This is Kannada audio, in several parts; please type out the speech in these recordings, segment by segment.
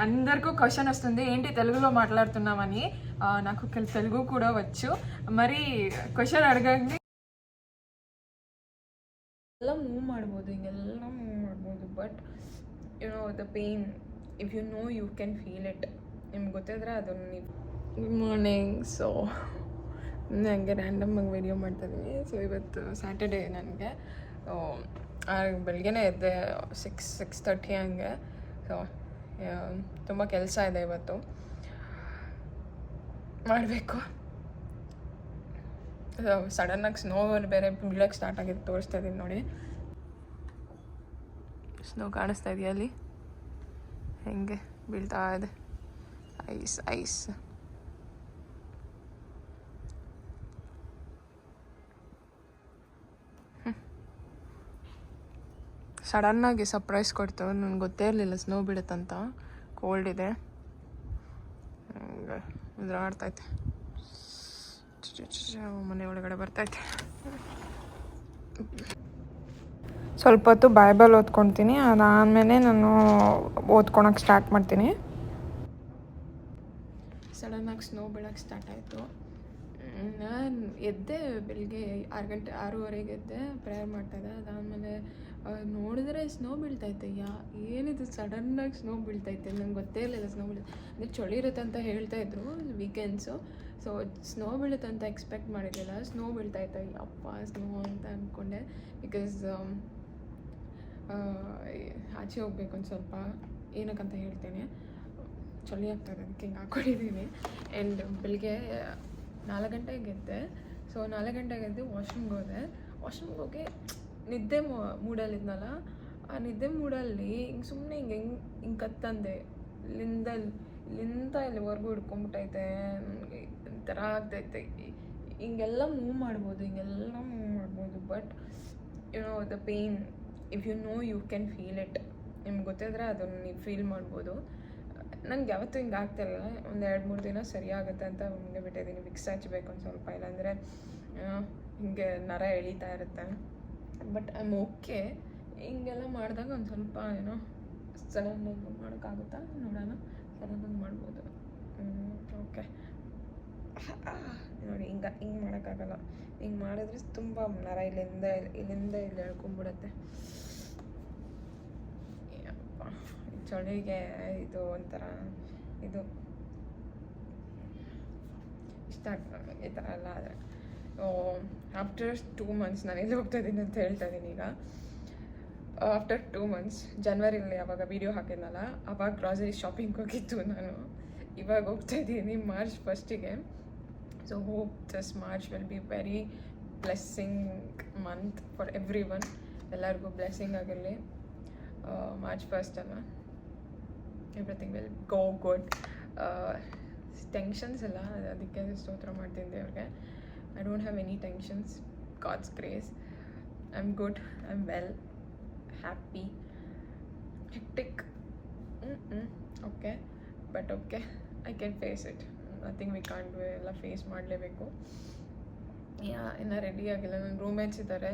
అందరికీ క్వశ్చన్ వస్తుంది ఏంటి తెలుగులో మాట్లాడుతున్నామని ఆ, నాకు ಕೆಲ తెలుగు కూడా వచ్చు మరి ಕ್ವಶನ್ ಅಡಗಂಗೆ ಎಲ್ಲ ಮೂವ್ ಮಾಡ್ಬೋದು ಹಿಂಗೆಲ್ಲ ಮೂವ್ ಮಾಡ್ಬೋದು but you know the pain if you know you can feel it ನಿಮ್ಗೆ ಗೊತ್ತಿದ್ರೆ ಅದನ್ನು ನೀವು ಗುಡ್ ಮಾರ್ನಿಂಗ್ ಸೊ ನನಗೆ ರ್ಯಾಂಡಮಾಗಿ ವಿಡಿಯೋ ಮಾಡ್ತಾಯಿದ್ದೀನಿ ಸೊ ಇವತ್ತು ಸ್ಯಾಟರ್ಡೇ ನನಗೆ ಬೆಳಗ್ಗೆನೇ ಎದ್ದೆ ಸಿಕ್ಸ್ ಸಿಕ್ಸ್ ತರ್ಟಿ ಹಂಗೆ ಸೊ ತುಂಬ ಕೆಲಸ ಇದೆ ಇವತ್ತು. ಮಾಡಬೇಕು. ಸಡನ್ನಾಗಿ ಸ್ನೋ ಬೇರೆ ಬೀಳಕ್ಕೆ ಸ್ಟಾರ್ಟ್ ಆಗಿದೆ, ತೋರಿಸ್ತಾ ಇದ್ದೀನಿ ನೋಡಿ. ಸ್ನೋ ಕಾಣಿಸ್ತಾ ಇದೆಯಾ ಅಲ್ಲಿ? ಹೆಂಗೆ ಬೀಳ್ತಾ ಇದೆ? ಐಸ್ ಐಸ್ ಸಡನ್ನಾಗಿ ಸರ್ಪ್ರೈಸ್ ಕೊಡ್ತು, ನನಗೆ ಗೊತ್ತೇ ಇರಲಿಲ್ಲ ಸ್ನೋ ಬಿಡುತ್ತಂತ. ಕೋಲ್ಡ್ ಇದೆ. ಇದ್ರ ಆಡ್ತೈತೆ. ಮನೆ ಒಳಗಡೆ ಬರ್ತೈತೆ. ಸ್ವಲ್ಪ ಹೊತ್ತು ಬೈಬಲ್ ಓದ್ಕೊತೀನಿ. ಅದಾದಮೇಲೆ ನಾನು ಓದ್ಕೊಳಕ್ಕೆ ಸ್ಟಾರ್ಟ್ ಮಾಡ್ತೀನಿ. ಸಡನ್ನಾಗಿ ಸ್ನೋ ಬೀಳಕ್ಕೆ ಸ್ಟಾರ್ಟ್ ಆಯಿತು. ನಾನು ಎದ್ದೆ ಬೆಳಿಗ್ಗೆ ಆರು ಗಂಟೆ, ಆರೂವರೆಗೆ ಎದ್ದೆ ಪ್ರೇಯರ್ ಮಾಡ್ತಾಯಿದ್ದೆ ಅದಾದಮೇಲೆ ನೋಡಿದ್ರೆ ಸ್ನೋ ಬೀಳ್ತೈತೆ. ಯಾ, ಏನಿದು ಸಡನ್ನಾಗಿ ಸ್ನೋ ಬೀಳ್ತೈತೆ? ನಂಗೆ ಗೊತ್ತೇ ಇರಲಿಲ್ಲ ಸ್ನೋ ಬೀಳ, ಅಂದರೆ ಚಳಿ ಇರುತ್ತೆ ಅಂತ ಹೇಳ್ತಾ ಇದ್ರು ವೀಕೆಂಡ್ಸು ಸೊ ಸ್ನೋ ಬೀಳುತ್ತೆ ಅಂತ ಎಕ್ಸ್ಪೆಕ್ಟ್ ಮಾಡಿರಲಿಲ್ಲ. ಸ್ನೋ ಬೀಳ್ತಾಯಿತ್ತು ಅಪ್ಪ ಸ್ನೋ ಅಂತ ಅಂದ್ಕೊಂಡೆ ಬಿಕಾಸ್ ಆಚೆ ಹೋಗ್ಬೇಕು ಒಂದು ಸ್ವಲ್ಪ. ಏನಕ್ಕಂತ ಹೇಳ್ತೇನೆ? ಚಳಿ ಆಗ್ತದೆ ಅದಕ್ಕೆ ಹಿಂಗೆ ಹಾಕೊಂಡಿದ್ದೀನಿ ಆ್ಯಂಡ್ ಬೆಳಿಗ್ಗೆ, ನಾಲ್ಕು ಗಂಟೆಗೆ ಗೆದ್ದೆ ಸೊ ನಾಲ್ಕು ಗಂಟೆಗೆ ಗೆದ್ದು ವಾಶ್ರೂಮ್ಗೆ ಹೋದೆ. ವಾಶ್ರೂಮ್ಗೆ ಹೋಗಿ ನಿದ್ದೆ ಮೂಡಲ್ಲಿದ್ನಲ್ಲ, ಆ ನಿದ್ದೆ ಮೂಡಲ್ಲಿ ಹಿಂಗೆ ಸುಮ್ಮನೆ ಹಿಂಗೆ ಹೆಂಗೆ, ಹಿಂಗೆ ಕತ್ತಂದೆ. ಇಲ್ಲಿಂದ ಇಲ್ಲಿಂದ ಇಲ್ಲಿವರೆಗೂ ಹಿಡ್ಕೊಂಬಿಟ್ಟೈತೆ, ನನಗೆ ಒಂಥರ ಆಗ್ತೈತೆ. ಹಿಂಗೆಲ್ಲ ಮೂವ್ ಮಾಡ್ಬೋದು, ಹಿಂಗೆಲ್ಲ ಮೂವ್ ಮಾಡ್ಬೋದು, but you know the pain if you know you can feel it ನಿಮ್ಗೆ ಗೊತ್ತಿದ್ರೆ ಅದನ್ನು ನೀವು ಫೀಲ್ ಮಾಡ್ಬೋದು. ನನಗೆ ಯಾವತ್ತೂ ಹಿಂಗೆ ಆಗ್ತಾಯಿಲ್ಲ ಒಂದು ಎರಡು, ಮೂರು ದಿನ ಸರಿ ಆಗುತ್ತೆ ಅಂತ ಹಿಂಗೆ ಬಿಟ್ಟಿದ್ದೀನಿ. ವಿಕ್ಸ್ ಹಚ್ಬೇಕು ಒಂದು ಸ್ವಲ್ಪ, ಇಲ್ಲಾಂದರೆ ಹಿಂಗೆ ನರ ಎಳೀತಾ ಇರುತ್ತೆ. ಬಟ್ ಐ ಆಮ್ ಓಕೆ ಹಿಂಗೆಲ್ಲ ಮಾಡಿದಾಗ ಒಂದು ಸ್ವಲ್ಪ, ಏನೋ ಸಡನ್ನಾಗಿ ಮಾಡೋಕ್ಕಾಗುತ್ತಾ ನೋಡೋಣ. ಸಡನ್ನಾಗಿ ಮಾಡ್ಬೋದು. ಓಕೆ ನೋಡಿ, ಹಿಂಗೆ ಹಿಂಗೆ ಮಾಡೋಕ್ಕಾಗಲ್ಲ. ಹಿಂಗೆ ಮಾಡಿದ್ರೆ ತುಂಬ ನರ ಇಲ್ಲಿಂದ ಇಲ್ಲಿಂದ ಇಲ್ಲಿ ಎಳ್ಕೊಂಬಿಡುತ್ತೆ ಏನಪ್ಪ ಚಳಿಗೆ ಇದು ಒಂಥರ, ಇದು ಇಷ್ಟ ಆಗ್ತದೆ ಈ ಥರ ಎಲ್ಲ ಆದರೆ. ಆಫ್ಟರ್ ಟೂ ಮಂತ್ಸ್ ನಾನು ಎಲ್ಲಿ ಹೋಗ್ತಾ ಇದ್ದೀನಿ ಅಂತ ಹೇಳ್ತಾ ಇದ್ದೀನಿ ಈಗ. ಆಫ್ಟರ್ ಟೂ ಮಂತ್ಸ್ ಜನ್ವರಿಲಿ ಅವಾಗ ವೀಡಿಯೋ ಹಾಕಿದ್ನಲ್ಲ, ಅವಾಗ ಗ್ರಾಸರಿ ಶಾಪಿಂಗ್ ಹೋಗಿತ್ತು ನಾನು. ಇವಾಗ ಹೋಗ್ತಾ ಇದ್ದೀನಿ ಮಾರ್ಚ್ ಫಸ್ಟಿಗೆ so hope this March will be very blessing month for everyone ಎಲ್ಲರಿಗೂ ಬ್ಲೆಸ್ಸಿಂಗ್ ಆಗಿರಲಿ. ಮಾರ್ಚ್ ಫಸ್ಟ್ ಅಲ್ಲ everything will go good tensions ಎಲ್ಲ, ಅದಕ್ಕೆ ಸ್ತೋತ್ರ ಮಾಡ್ತೀನಿ ದೇವ್ರಿಗೆ. Don't have any tensions God's grace I am good I am well happy hectic okay but okay I can face it nothing we can't do ಎಲ್ಲ ಫೇಸ್ ಮಾಡಲೇಬೇಕು. ಯಾ, ಇನ್ನೂ ರೆಡಿ ಆಗಿಲ್ಲ. ನನ್ನ ರೂಮ್ಮೇಟ್ಸ್ ಇದ್ದಾರೆ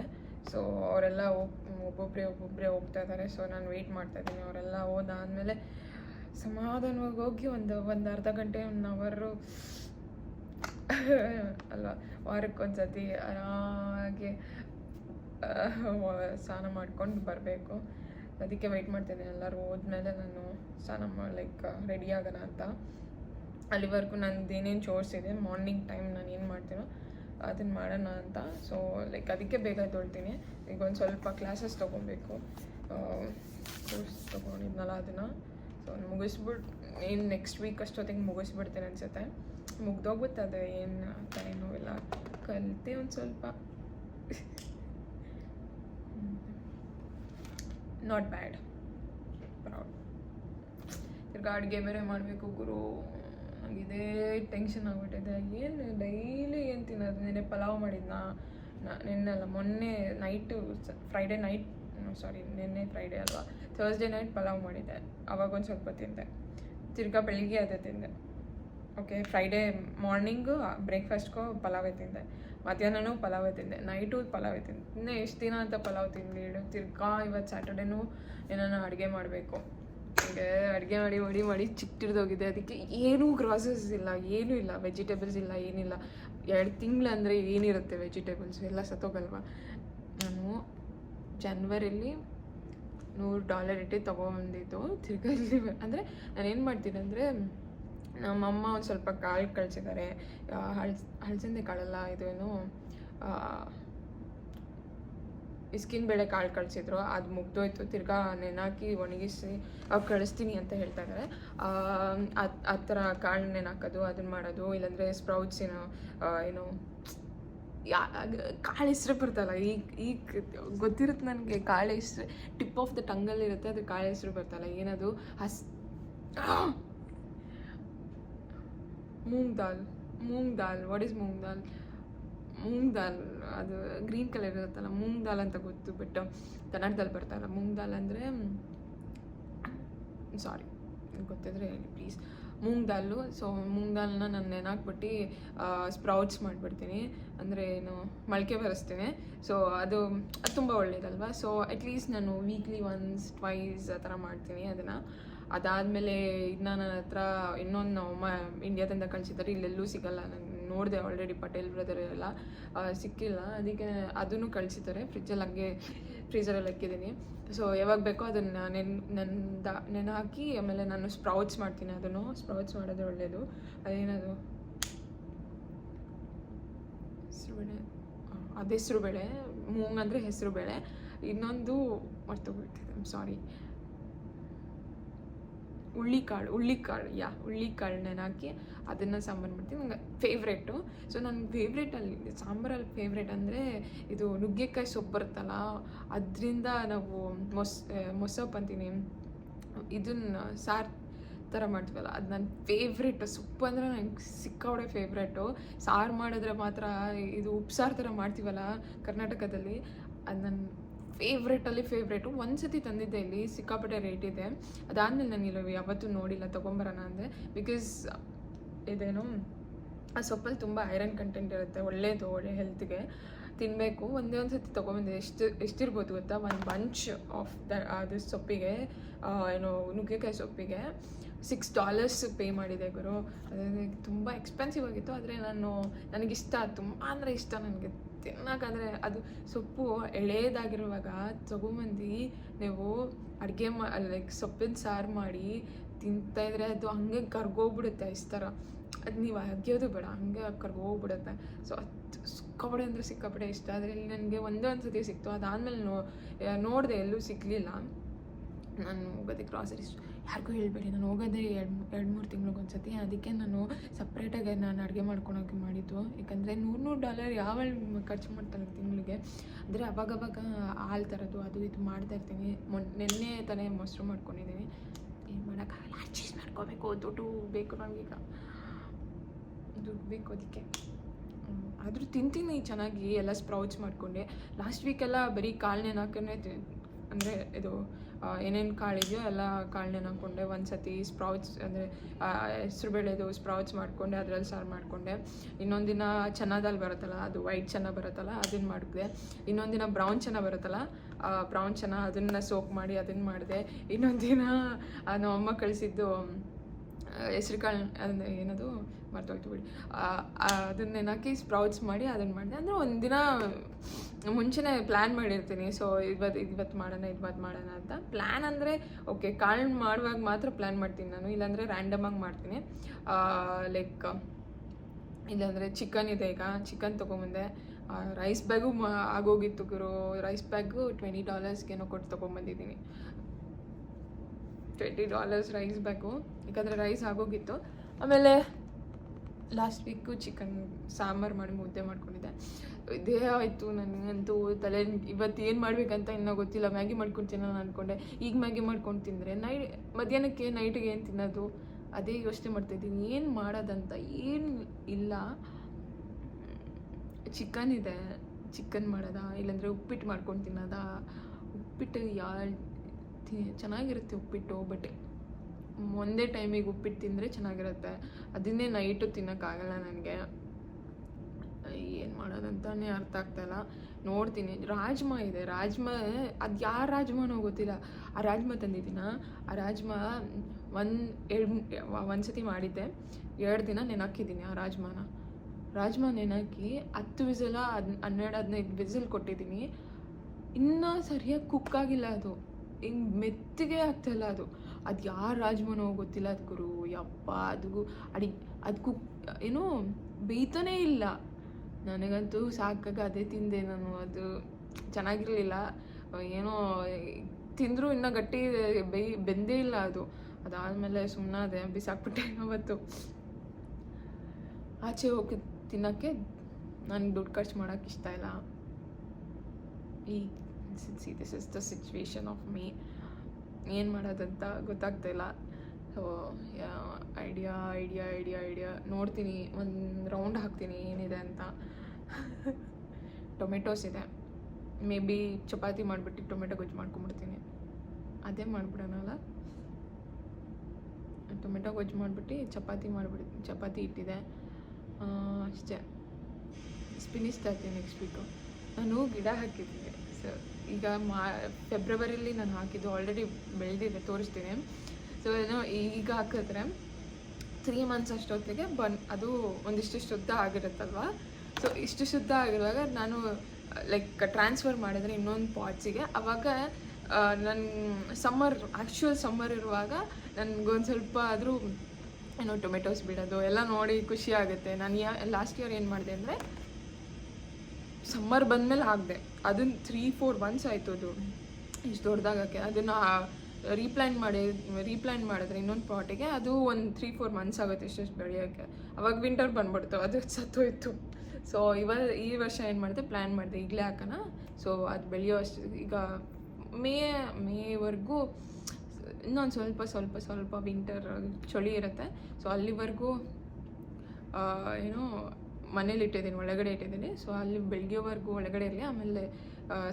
ಸೊ ಅವರೆಲ್ಲ ಹೋಗ್ ಒಬ್ಬೊಬ್ಬರೇ ಒಬ್ಬೊಬ್ಬರೇ ಹೋಗ್ತಾ ಇದ್ದಾರೆ ಸೊ ನಾನು ವೆಯ್ಟ್ ಮಾಡ್ತಾ ಇದ್ದೀನಿ. ಅವರೆಲ್ಲ ಹೋದಾದಮೇಲೆ ಸಮಾಧಾನವಾಗಿ ಹೋಗಿ ಒಂದು ಒಂದು ಅರ್ಧ ಗಂಟೆ ಒನ್ ಅವರು ಅಲ್ವಾ? ಸತಿ ಆರಾಮಾಗಿ ಸ್ನಾನ ಮಾಡ್ಕೊಂಡು ಬರಬೇಕು. ಅದಕ್ಕೆ ವೆಯ್ಟ್ ಮಾಡ್ತೇನೆ ಎಲ್ಲರೂ ಹೋದ್ಮೇಲೆ ನಾನು ಸ್ನಾನ ಮಾಡಿ ಲೈಕ್ ರೆಡಿ ಆಗೋಣ ಅಂತ. ಅಲ್ಲಿವರೆಗೂ ನಂದು ಏನೇನು ಚೋರ್ಸ್ ಇದೆ ಮಾರ್ನಿಂಗ್ ಟೈಮ್ ನಾನು ಏನು ಮಾಡ್ತೀನೋ ಅದನ್ನು ಮಾಡೋಣ ಅಂತ. ಸೊ ಲೈಕ್ ಅದಕ್ಕೆ ಬೇಗ ತೊಳ್ತೀನಿ ಈಗ ಒಂದು ಸ್ವಲ್ಪ ಕ್ಲಾಸಸ್ ತೊಗೊಬೇಕು. ಕೋರ್ಸ್ ತೊಗೊಂಡಿದ್ನಲ್ಲ ಅದನ್ನು. ಸೊ ಮುಗಿಸ್ಬಿಟ್ಟು ಏನು ನೆಕ್ಸ್ಟ್ ವೀಕ್ ಅಷ್ಟೊತ್ತಿಗೆ ಮುಗಿಸ್ಬಿಡ್ತೀನಿ ಅನ್ಸುತ್ತೆ. ಮುಗ್ದೋಗುತ್ತೆ ಅದು ಏನು ಇಲ್ಲ ಕಲಿತೆ ಒಂದು ಸ್ವಲ್ಪ ನಾಟ್ ಬ್ಯಾಡ್ ತಿರ್ಗಾ ಅಡುಗೆ ಬೇರೆ ಮಾಡಬೇಕು ಗುರು ನಂಗೆ ಇದೇ ಟೆನ್ಷನ್ ಆಗಿಬಿಟ್ಟಿದೆ. ಏನು ಡೈಲಿ ಏನು ತಿನ್ನೋದು? ನೆನ್ನೆ ಪಲಾವ್ ಮಾಡಿದ್ನಾ? ನಾ, ನಿನ್ನೆ ಅಲ್ಲ, ಮೊನ್ನೆ ನೈಟು ಫ್ರೈಡೇ ನೈಟ್ ಸಾರಿ ನಿನ್ನೆ ಫ್ರೈಡೇ ಅಲ್ವಾ? ಥರ್ಸ್ಡೇ ನೈಟ್ ಪಲಾವ್ ಮಾಡಿದ್ದೆ. ಅವಾಗ ಒಂದು ಸ್ವಲ್ಪ ತಿಂದೆ. ತಿರ್ಗಾ ಬೆಳಿಗ್ಗೆ ಅದೇ ತಿಂದೆ. ಓಕೆ ಫ್ರೈಡೇ ಮಾರ್ನಿಂಗು ಬ್ರೇಕ್ಫಾಸ್ಟ್ಗೂ ಪಲಾವ್ ತಿಂದೆ ಮಧ್ಯಾಹ್ನನೂ ಪಲಾವ್ ತಿಂದೆ ನೈಟು ಪಲಾವ್ ತಿಂದೆ ಇನ್ನೂ ಎಷ್ಟು ದಿನ ಅಂತ ಪಲಾವ್ ತಿಂದು ತಿರ್ಗಾ ಇವತ್ತು ಸ್ಯಾಟರ್ಡೇನೂ ಏನಾನ ಅಡುಗೆ ಮಾಡಬೇಕು. ನನಗೆ ಅಡುಗೆ ಮಾಡಿ ಮಾಡಿ ಮಾಡಿ ಚಿಟ್ಟಿಡ್ದೋಗಿದೆ ಅದಕ್ಕೆ ಏನೂ ಗ್ರಾಸಸ್ ಇಲ್ಲ, ಏನೂ ಇಲ್ಲ. ವೆಜಿಟೇಬಲ್ಸ್ ಇಲ್ಲ, ಏನಿಲ್ಲ. ಎರಡು ತಿಂಗಳು ಅಂದರೆ ಏನಿರುತ್ತೆ ವೆಜಿಟೇಬಲ್ಸ್ ಎಲ್ಲ ಸತ್ತೋಗಲ್ವಾ? ನಾನು ಜನ್ವರಿಲಿ ನೂರು ಡಾಲರ್ ಇಟ್ಟು ತೊಗೊಬಂದಿದ್ದು. ತಿರ್ಗಾ ಇಲ್ಲಿ ಅಂದರೆ ನಾನು ಏನು ಮಾಡ್ತೀನಿ ಅಂದರೆ ನಮ್ಮಮ್ಮ ಒಂದು ಸ್ವಲ್ಪ ಕಾಳು ಕಳಿಸಿದ್ದಾರೆ ಹಳ್, ಹಳಸಂದೆ ಕಾಳಲ್ಲ ಇದೇನು ಇಸ್ಕಿನ ಬೇಳೆ ಕಾಳು ಕಳಿಸಿದ್ರು. ಅದು ಮುಗ್ದೋಯ್ತು. ತಿರ್ಗಾ ನೆನಾಕಿ, ಒಣಗಿಸಿ ಅವ್ರು ಕಳಿಸ್ತೀನಿ ಅಂತ ಹೇಳ್ತಾ ಇದ್ದಾರೆ ಆ ಥರ ಕಾಳು ನೆನಾಕೋದು ಅದನ್ನ ಮಾಡೋದು, ಇಲ್ಲಾಂದರೆ ಸ್ಪ್ರೌಟ್ಸ್ ಏನು ಯಾ ಕಾಳು ಹೆಸ್ರು ಬರ್ತಲ್ಲ. ಈಗ ಈಗ ಗೊತ್ತಿರುತ್ತೆ ನನಗೆ ಕಾಳು ಹೆಸ್ರು ಟಿಪ್ ಆಫ್ ದ ಟಂಗಲ್ಲಿ ಇರುತ್ತೆ ಅದು ಕಾಳು ಹೆಸ್ರು ಬರ್ತಲ್ಲ. ಏನದು? ಹಸ್ ಮೂಂಗ್ ದಾಲ್ ಮೂಂಗ್ ದಾಲ್ ವಾಟ್ ಈಸ್ ಮೂಂಗ್ ದಾಲ್ ಮೂಂಗ್ ದಾಲ್ ಅದು ಗ್ರೀನ್ ಕಲರ್ ಇರುತ್ತಲ್ಲ ಮೂಂಗ್ ದಾಲ್ ಅಂತ ಗೊತ್ತು ಬಟ್ ಕನ್ನಡದಲ್ಲಿ ಬರ್ತಾರಲ್ಲ ಮೂಂಗ್ ದಾಲ್ ಅಂದರೆ ಸಾರಿ ಗೊತ್ತಿದ್ರೆ ಹೇಳಿ ಪ್ಲೀಸ್ ಮೂಂಗ್ ದಾಲು ಸೊ ಮೂಂಗ್ ದಾಲ್ನ ನಾನು ನೆನಾಕ್ಬಿಟ್ಟು ಸ್ಪ್ರೌಟ್ಸ್ ಮಾಡಿಬಿಡ್ತೀನಿ. ಅಂದರೆ ಏನು, ಮೊಳಕೆ ಬರೆಸ್ತೀನಿ. ಸೊ ಅದು ಅದು ತುಂಬ ಒಳ್ಳೇದಲ್ವಾ? ಸೊ ಅಟ್ಲೀಸ್ಟ್ ನಾನು ವೀಕ್ಲಿ ಒನ್ಸ್ ಟ್ವೈಸ್ ಆ ಥರ ಮಾಡ್ತೀನಿ ಅದನ್ನು. ಅದಾದಮೇಲೆ ಇನ್ನು ನನ್ನ ಹತ್ರ ಇನ್ನೊಂದು ನಮ್ಮ ಇಂಡಿಯಾದಿಂದ ಕಳಿಸಿದ್ದಾರೆ. ಇಲ್ಲೆಲ್ಲೂ ಸಿಗಲ್ಲ. ನಾನು ನೋಡಿದೆ ಆಲ್ರೆಡಿ ಪಟೇಲ್ ಬ್ರದರ್ ಎಲ್ಲ. ಸಿಕ್ಕಿಲ್ಲ. ಅದಕ್ಕೆ ಅದನ್ನು ಕಳಿಸಿದ್ದಾರೆ. ಫ್ರಿಜ್ಜಲ್ಲಿ ಹಂಗೆ ಫ್ರೀಜರಲ್ಲಿ ಹಾಕಿದ್ದೀನಿ. ಸೊ ಯಾವಾಗ ಬೇಕೋ ಅದನ್ನು ನೆನ್, ನೆನ್ದ ನೆನೆ ಹಾಕಿ ಆಮೇಲೆ ನಾನು ಸ್ಪ್ರೌಟ್ಸ್ ಮಾಡ್ತೀನಿ ಅದನ್ನು. ಸ್ಪ್ರೌಟ್ಸ್ ಮಾಡೋದು ಒಳ್ಳೆಯದು ಅದೇನದು? ಹೆಸರುಬೇಳೆ. ಅದು ಹೆಸರು ಬೇಳೆ ಮೂಂಗ್ ಅಂದರೆ ಹೆಸರು ಬೇಳೆ ಇನ್ನೊಂದು ಮರ್ತೋಗ್ಬಿಟ್ಟಿದೆ. ಸಾರಿ ಹುಳ್ಳಿಕಾಳು ಹುಳ್ಳಿಕಾಳು, ಯಾ ಹುಳ್ಳಿಕಾಳು ನೆನಾಕಿ ಅದನ್ನು ಸಾಂಬಾರು ಮಾಡ್ತೀನಿ. ನಂಗೆ ಫೇವ್ರೇಟು ಸೊ ನನ್ನ ಫೇವ್ರೇಟಲ್ಲಿ ಸಾಂಬಾರಲ್ಲಿ ಫೇವ್ರೇಟ್ ಅಂದರೆ ಇದು ನುಗ್ಗೆಕಾಯಿ ಸೊಪ್ಪು ಬರುತ್ತಲ್ಲ, ಅದರಿಂದ ನಾವು ಮೊಸ್ ಮೊಸಪ್ಪು ಅಂತೀನಿ. ಇದನ್ನ ಸಾರು ಥರ ಮಾಡ್ತೀವಲ್ಲ, ಅದು ನನ್ನ ಫೇವ್ರೇಟು ಸೊಪ್ಪು ಅಂದರೆ ನಂಗೆ ಸಿಕ್ಕಾವಡೆ ಫೇವ್ರೇಟು ಸಾರು ಮಾಡಿದ್ರೆ ಮಾತ್ರ ಇದು ಉಪ್ಸಾರು ಥರ ಮಾಡ್ತೀವಲ್ಲ, ಕರ್ನಾಟಕದಲ್ಲಿ, ಅದು ನನ್ನ ಫೇವ್ರೇಟಲ್ಲಿ ಫೇವ್ರೇಟು ಒಂದು ಸತಿ ತಂದಿದ್ದೆ ಇಲ್ಲಿ, ಸಿಕ್ಕಾಪಟ್ಟೆ ರೇಟ್ ಇದೆ. ಅದಾದಮೇಲೆ ನಾನು ಇಲ್ಲ ಯಾವತ್ತೂ ನೋಡಿಲ್ಲ, ತೊಗೊಂಬರೋಣ ಅಂದರೆ ಬಿಕಾಸ್ ಇದೇನು, ಆ ಸೊಪ್ಪಲ್ಲಿ ತುಂಬ ಐರನ್ ಕಂಟೆಂಟ್ ಇರುತ್ತೆ ಒಳ್ಳೆಯದು ಒಳ್ಳೆ ಹೆಲ್ತ್ಗೆ ತಿನ್ನಬೇಕು ಒಂದೇ ಒಂದು ಸತಿ ತೊಗೊಂಬಂದೆ ಎಷ್ಟು, ಎಷ್ಟಿರ್ಬೋದು ಗೊತ್ತಾ? ಒಂದು ಬಂಚ್ ಆಫ್ ದ ಅದು ಸೊಪ್ಪಿಗೆ ಏನು ನುಗ್ಗೆಕಾಯಿ ಸೊಪ್ಪಿಗೆ. ಸಿಕ್ಸ್ ಡಾಲರ್ಸ್ ಪೇ ಮಾಡಿದೆ ಗುರು. ಅದೇ ತುಂಬ ಎಕ್ಸ್ಪೆನ್ಸಿವ್ ಆಗಿತ್ತು. ಆದರೆ ನಾನು, ನನಗಿಷ್ಟ, ತುಂಬ ಅಂದರೆ ಇಷ್ಟ ನನಗೆ. ತಿನ್ನೋಕ್ಕಾದರೆ ಅದು ಸೊಪ್ಪು ಎಳೆಯದಾಗಿರುವಾಗ ತೊಗೊಂಬಂದು ನೀವು ಅಡುಗೆ ಮಾ ಲೈಕ್ ಸೊಪ್ಪಿನ ಸಾರು ಮಾಡಿ ತಿಂತಾಯಿದ್ರೆ ಅದು ಹಂಗೆ ಕರ್ಗೋಗ್ಬಿಡುತ್ತೆ, ಇಸ್ತರ. ಅದು ನೀವು ಅಗಿಯೋದು ಬೇಡ, ಹಂಗೆ ಕರ್ಗೋಗ್ಬಿಡುತ್ತೆ ಸೊ ಅದು ಸಿಕ್ಕಾಪಡೆ ಅಂದರೆ ಸಿಕ್ಕಾಪಡೆ ಇಷ್ಟ. ಅದರಲ್ಲಿ ನನಗೆ ಒಂದೇ ಒಂದು ಸತಿ ಸಿಕ್ತು. ಅದಾದಮೇಲೆ ನೋ ನೋಡಿದೆ ಎಲ್ಲೂ ಸಿಗಲಿಲ್ಲ ನಾನು ಹೋಗೋದೆ ಗ್ರಾಸರೀಸ್ ಯಾರಿಗೂ ಹೇಳಬೇಡಿ, ನಾನು ಹೋಗೋದೇ ಎರಡು ಎರಡು ಮೂರು ತಿಂಗ್ಳಿಗೆ ಒಂದು ಸತಿ ಅದಕ್ಕೆ ನಾನು ಸಪ್ರೇಟಾಗಿ ನಾನು ಅಡುಗೆ ಮಾಡ್ಕೊಳೋಕೆ ಮಾಡಿದ್ದು. ಯಾಕಂದರೆ ನೂರು ನೂರು ಡಾಲರ್ ಯಾವ ಖರ್ಚು ಮಾಡ್ತಾನೆ ತಿಂಗಳಿಗೆ. ಅಂದರೆ ಅವಾಗವಾಗ ಹಾಲು ತರೋದು, ಅದು ಇದು ಮಾಡ್ತಾ ಇರ್ತೀನಿ. ಮೊನ್, ನೆನ್ನೆ ತಾನೇ ಮೊಸರು ಮಾಡ್ಕೊಂಡಿದ್ದೀನಿ ಏನು ಮಾಡೋಕ್ಕಾಗಲ್ಲ. ಅಡ್ಜಸ್ಟ್ ಮಾಡ್ಕೋಬೇಕು, ದುಡ್ಡು ಬೇಕು ನನಗೀಗ ದುಡ್ಡು ಬೇಕು ಅದಕ್ಕೆ. ಆದರೂ ತಿಂತೀನಿ ಚೆನ್ನಾಗಿ, ಎಲ್ಲ ಸ್ಪ್ರೌಚ್ ಮಾಡಿಕೊಂಡೆ. ಲಾಸ್ಟ್ ವೀಕೆಲ್ಲ ಬರೀ ಕಾಳು ನೆನಾಕೇ ಅಂದರೆ ಇದು ಏನೇನು ಕಾಳಿದೆಯೋ ಎಲ್ಲ ಕಾಳು ನೆನಾಕೊಂಡೆ ಒಂದು ಸತಿ ಸ್ಪ್ರೌಟ್ಸ್ ಅಂದರೆ ಹೆಸ್ರು ಬೇಳೆದು ಸ್ಪ್ರೌಟ್ಸ್ ಮಾಡಿಕೊಂಡೆ, ಅದರಲ್ಲಿ ಸಾರು ಮಾಡಿಕೊಂಡೆ. ಇನ್ನೊಂದು ದಿನ ಚೆನ್ನಾದಲ್ಲಿ ಬರುತ್ತಲ್ಲ, ಅದು ವೈಟ್ ಚೆನ್ನಾಗಿ ಬರುತ್ತಲ್ಲ ಅದನ್ನು ಮಾಡಿದೆ. ಇನ್ನೊಂದು ದಿನ ಬ್ರೌನ್ ಚೆನ್ನಾಗಿ ಬರುತ್ತಲ್ಲ ಬ್ರೌನ್ ಚೆನ್ನಾಗಿ ಅದನ್ನು ಸೋಕ್ ಮಾಡಿ ಅದನ್ನು ಮಾಡಿದೆ. ಇನ್ನೊಂದು ದಿನ ಅಮ್ಮ ನಮ್ಮಮ್ಮ ಕಳಿಸಿದ್ದು ಹೆಸ್ರು ಕಾಳು ಅಂದರೆ ಏನದು ಮರ್ತೋಯ್ತು ಬಿಡಿ ಅದನ್ನ ನೆನಾಕಿ ಸ್ಪ್ರೌಟ್ಸ್ ಮಾಡಿ ಅದನ್ನು ಮಾಡಿದೆ. ಅಂದರೆ ಒಂದಿನ ಮುಂಚೆನೇ ಪ್ಲ್ಯಾನ್ ಮಾಡಿರ್ತೀನಿ. ಸೊ ಇವತ್ತು ಇವತ್ತು ಮಾಡೋಣ ಇವತ್ತು ಮಾಡೋಣ ಅಂತ. ಪ್ಲ್ಯಾನ್ ಅಂದರೆ ಓಕೆ ಕಾಳು ಮಾಡುವಾಗ ಮಾತ್ರ ಪ್ಲ್ಯಾನ್ ಮಾಡ್ತೀನಿ ನಾನು. ಇಲ್ಲಾಂದರೆ ರ್ಯಾಂಡಮಾಗಿ ಮಾಡ್ತೀನಿ. ಲೈಕ್ ಇಲ್ಲಾಂದರೆ ಚಿಕನ್ ಇದೆ ಈಗ. ಚಿಕನ್ ತೊಗೊಂಬಂದೆ. ರೈಸ್ ಬ್ಯಾಗು ಮಾ, ಆಗೋಗಿತ್ತು ಗುರು. ರೈಸ್ ಬ್ಯಾಗು ಟ್ವೆಂಟಿ ಡಾಲರ್ಸ್ಗೇನೋ ಕೊಟ್ಟು ತೊಗೊಂಬಂದಿದ್ದೀನಿ. ಟ್ವೆಂಟಿ ಡಾಲರ್ಸ್ ರೈಸ್ ಬ್ಯಾಗು ಯಾಕಂದರೆ ರೈಸ್ ಆಗೋಗಿತ್ತು. ಆಮೇಲೆ ಲಾಸ್ಟ್ ವೀಕು ಚಿಕನ್ ಸಾಂಬಾರು ಮಾಡಿ ಮುದ್ದೆ ಮಾಡ್ಕೊಂಡಿದ್ದೆ. ದೇಹ ಆಯಿತು, ನನಗಂತೂ ತಲೆ ಇವತ್ತು ಏನು ಮಾಡಬೇಕಂತ ಇನ್ನೂ ಗೊತ್ತಿಲ್ಲ. ಮ್ಯಾಗಿ ಮಾಡ್ಕೊಂಡು ನಾನು ಅಂದ್ಕೊಂಡೆ ಈಗ ಮ್ಯಾಗಿ ಮಾಡ್ಕೊಂಡು ತಿಂದರೆ ನೈ ಮಧ್ಯಾಹ್ನಕ್ಕೆ ನೈಟಿಗೆ ಏನು ತಿನ್ನೋದು? ಅದೇ ಯೋಚನೆ ಮಾಡ್ತಾಯಿದ್ದೀನಿ ಏನು ಮಾಡೋದಂತ ಏನು ಇಲ್ಲ. ಚಿಕನ್ ಇದೆ. ಚಿಕನ್ ಮಾಡೋದಾ? ಇಲ್ಲಾಂದರೆ ಉಪ್ಪಿಟ್ಟು ಮಾಡ್ಕೊಂಡು ತಿನ್ನೋದಾ? ಉಪ್ಪಿಟ್ಟು ಯಾ ಚೆನ್ನಾಗಿರುತ್ತೆ ಉಪ್ಪಿಟ್ಟು ಬಟ್ ಒಂದೇ ಟೈಮಿಗೆ ಉಪ್ಪಿಟ್ಟು ತಿಂದರೆ ಚೆನ್ನಾಗಿರುತ್ತೆ. ಅದನ್ನೇ ನೈಟು ತಿನ್ನೋಕ್ಕಾಗಲ್ಲ ನನಗೆ ಏನು ಮಾಡೋದಂತಾನೆ ಅರ್ಥ ಆಗ್ತಾಯಿಲ್ಲ ನೋಡ್ತೀನಿ. ರಾಜ್ಮಾ ಇದೆ. ರಾಜ್ಮಾ, ಅದು ಯಾರ ರಾಜ್ಮಾನೋ ಗೊತ್ತಿಲ್ಲ. ಆ ರಾಜ್ಮಾ ತಂದಿದ್ದೀನ? ಆ ರಾಜ್ಮಾ ಒಂದು ಎರಡು ಒಂದು ಸತಿ ಮಾಡಿದ್ದೆ. ಎರಡು ದಿನ ನೆನಕಿದ್ದೀನಿ ಆ ರಾಜ್ಮಾನ. ರಾಜ್ಮಾ ನೆನಕಿ ಹತ್ತು ವಿಸಲ ಹದ್, ಹನ್ನೆರಡು, ಹದಿನೈದು ವಿಸಲ್ ಕೊಟ್ಟಿದ್ದೀನಿ. ಇನ್ನೂ ಸರಿಯಾಗಿ ಕುಕ್ ಆಗಿಲ್ಲ ಅದು. ಹಿಂಗೆ ಮೆತ್ತಿಗೆ ಆಗ್ತಾಯಿಲ್ಲ ಅದು. ಅದು ಯಾರು ರಾಜ್ಮನೋ ಗೊತ್ತಿಲ್ಲ, ಅದು ಗುರು, ಯಪ್ಪ, ಅದು ಅಡಿ, ಅದು ಕುಕ್ ಏನೋ ಬೇಯ್ತಾನೇ ಇಲ್ಲ. ನನಗಂತೂ ಸಾಕಾಗ ಅದೇ ತಿಂದೆ ನಾನು, ಅದು ಚೆನ್ನಾಗಿರಲಿಲ್ಲ. ಏನೋ ತಿಂದರೂ ಇನ್ನೂ ಗಟ್ಟಿ ಬೇಯ್, ಬೆಂದೇ ಇಲ್ಲ ಅದು. ಅದಾದಮೇಲೆ ಸುಮ್ಮನಾದೆ ಬಿಸಾಕ್ಬಿಟ್ಟೆ ಅವತ್ತು. ಆಚೆ ಹೋಗಿ ತಿನ್ನೋಕ್ಕೆ ನನಗೆ ದುಡ್ಡು ಖರ್ಚು ಮಾಡೋಕ್ಕೆ ಇಷ್ಟ ಇಲ್ಲ. ಈ see this is the situation of me ಏನು ಮಾಡೋದಂತ ಗೊತ್ತಾಗ್ತಾಯಿಲ್ಲ so idea idea idea idea ನೋಡ್ತೀನಿ, ಒಂದು ರೌಂಡ್ ಹಾಕ್ತೀನಿ ಏನಿದೆ ಅಂತ. ಟೊಮೆಟೋಸ್ ಇದೆ. ಮೇ ಬಿ ಚಪಾತಿ ಮಾಡಿಬಿಟ್ಟು ಟೊಮೆಟೊ ಗೊಜ್ಜು ಮಾಡ್ಕೊಂಬಿಡ್ತೀನಿ ಅದೇ ಮಾಡಿಬಿಡೋಣಲ್ಲ? ಟೊಮೆಟೊ ಗೊಜ್ಜು ಮಾಡಿಬಿಟ್ಟು ಚಪಾತಿ ಮಾಡಿಬಿಡಿ, ಚಪಾತಿ ಇಟ್ಟಿದೆ. ಅಷ್ಟೇ. ಸ್ಪಿನಿಶ್ ತರ್ತೀನಿ ನೆಕ್ಸ್ಟ್ ವೀಕು ನಾನು ಗಿಡ ಹಾಕಿದ್ದೀನಿ. ಸೊ ಈಗ ಮಾ ಫೆಬ್ರವರಿಲಿ ನಾನು ಹಾಕಿದ್ದು ಆಲ್ರೆಡಿ ಬೆಳೆದಿದೆ, ತೋರಿಸ್ತೀನಿ. ಸೊ ಏನೋ ಈಗ ಹಾಕಿದ್ರೆ ತ್ರೀ ಮಂತ್ಸ್ ಅಷ್ಟೊತ್ತಿಗೆ ಬನ್, ಅದು ಒಂದಿಷ್ಟು ಶುದ್ಧ ಆಗಿರುತ್ತಲ್ವ? ಸೊ ಇಷ್ಟು ಶುದ್ಧ ಆಗಿರುವಾಗ ನಾನು ಲೈಕ್ ಟ್ರಾನ್ಸ್ಫರ್ ಮಾಡಿದ್ರೆ ಇನ್ನೊಂದು ಪಾಟ್ಸಿಗೆ ಅವಾಗ ನನ್ನ ಸಮ್ಮರ್ ಆ್ಯಕ್ಚುಯಲ್ ಸಮ್ಮರ್ ಇರುವಾಗ ನನಗೊಂದು ಸ್ವಲ್ಪ ಆದರೂ, ಏನೋ ಟೊಮೆಟೊಸ್ ಬಿಡೋದು, ಎಲ್ಲ ನೋಡಿ ಖುಷಿ ಆಗುತ್ತೆ. ನಾನು ಯಾ ಲಾಸ್ಟ್ ಇಯರ್ ಏನು ಮಾಡಿದೆ ಅಂದರೆ ಸಮ್ಮರ್ ಬಂದಮೇಲೆ ಹಾಕಿದೆ ಅದನ್ನ ತ್ರೀ ಫೋರ್ ಮಂತ್ಸ್ ಆಯಿತು ಅದು. ಇಷ್ಟು ದೊಡ್ಡದಾಗಕ್ಕೆ ಅದನ್ನು ರೀಪ್ಲ್ಯಾನ್ ಮಾಡಿ ರೀಪ್ಲ್ಯಾನ್ ಮಾಡಿದ್ರೆ ಇನ್ನೊಂದು ಪಾಟಿಗೆ ಅದು ಒಂದು ತ್ರೀ ಫೋರ್ ಮಂತ್ಸ್ ಆಗುತ್ತೆ ಇಷ್ಟಷ್ಟು ಬೆಳೆಯೋಕ್ಕೆ. ಅವಾಗ ವಿಂಟರ್ ಬಂದ್ಬಿಡ್ತು. ಅದು ಸತ್ತೋಯ್ತು. ಸೊ ಇವ, ಈ ವರ್ಷ ಏನು ಮಾಡಿದೆ? ಪ್ಲ್ಯಾನ್ ಮಾಡಿದೆ. ಈಗಲೇ ಹಾಕೋಣ. ಸೊ ಅದು ಬೆಳೆಯೋ ಅಷ್ಟು, ಈಗ ಮೇ, ಮೇವರೆಗೂ ಇನ್ನೊಂದು ಸ್ವಲ್ಪ ಸ್ವಲ್ಪ ಸ್ವಲ್ಪ ವಿಂಟರ್ ಚಳಿ ಇರುತ್ತೆ. ಸೊ ಅಲ್ಲಿವರೆಗೂ ಏನೋ ಮನೇಲಿ ಇಟ್ಟಿದ್ದೀನಿ, ಒಳಗಡೆ ಇಟ್ಟಿದ್ದೀನಿ. ಸೊ ಅಲ್ಲಿ ಬೆಳಗ್ಗೆವರೆಗೂ ಒಳಗಡೆ ಇರಲಿ, ಆಮೇಲೆ